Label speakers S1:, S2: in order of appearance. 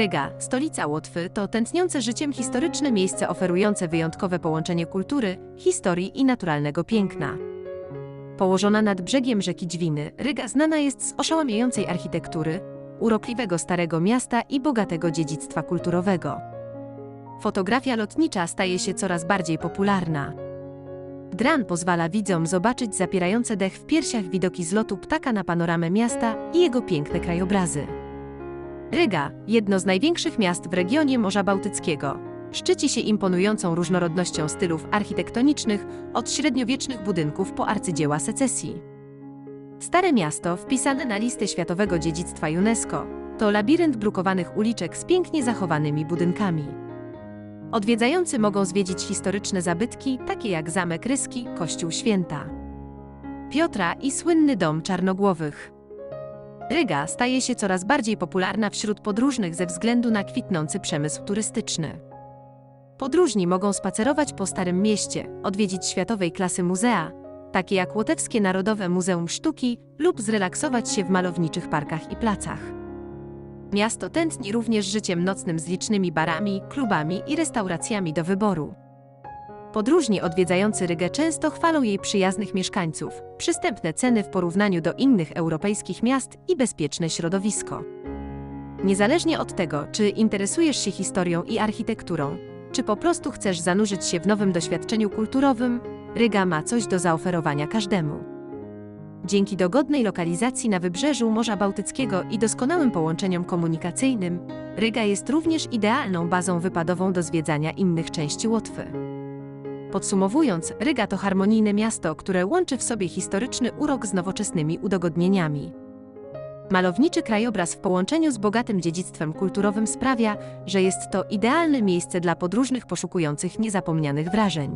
S1: Ryga, stolica Łotwy, to tętniące życiem historyczne miejsce oferujące wyjątkowe połączenie kultury, historii i naturalnego piękna. Położona nad brzegiem rzeki Dźwiny, Ryga znana jest z oszałamiającej architektury, urokliwego starego miasta i bogatego dziedzictwa kulturowego. Fotografia lotnicza staje się coraz bardziej popularna. Dran pozwala widzom zobaczyć zapierające dech w piersiach widoki z lotu ptaka na panoramę miasta i jego piękne krajobrazy. Ryga, jedno z największych miast w regionie Morza Bałtyckiego, szczyci się imponującą różnorodnością stylów architektonicznych, od średniowiecznych budynków po arcydzieła secesji. Stare miasto, wpisane na listę Światowego Dziedzictwa UNESCO, to labirynt brukowanych uliczek z pięknie zachowanymi budynkami. Odwiedzający mogą zwiedzić historyczne zabytki, takie jak Zamek Ryski, Kościół Święta, Piotra i słynny Dom Czarnogłowych. Ryga staje się coraz bardziej popularna wśród podróżnych ze względu na kwitnący przemysł turystyczny. Podróżni mogą spacerować po Starym Mieście, odwiedzić światowej klasy muzea, takie jak Łotewskie Narodowe Muzeum Sztuki, lub zrelaksować się w malowniczych parkach i placach. Miasto tętni również życiem nocnym z licznymi barami, klubami i restauracjami do wyboru. Podróżni odwiedzający Rygę często chwalą jej przyjaznych mieszkańców, przystępne ceny w porównaniu do innych europejskich miast i bezpieczne środowisko. Niezależnie od tego, czy interesujesz się historią i architekturą, czy po prostu chcesz zanurzyć się w nowym doświadczeniu kulturowym, Ryga ma coś do zaoferowania każdemu. Dzięki dogodnej lokalizacji na wybrzeżu Morza Bałtyckiego i doskonałym połączeniom komunikacyjnym, Ryga jest również idealną bazą wypadową do zwiedzania innych części Łotwy. Podsumowując, Ryga to harmonijne miasto, które łączy w sobie historyczny urok z nowoczesnymi udogodnieniami. Malowniczy krajobraz w połączeniu z bogatym dziedzictwem kulturowym sprawia, że jest to idealne miejsce dla podróżnych poszukujących niezapomnianych wrażeń.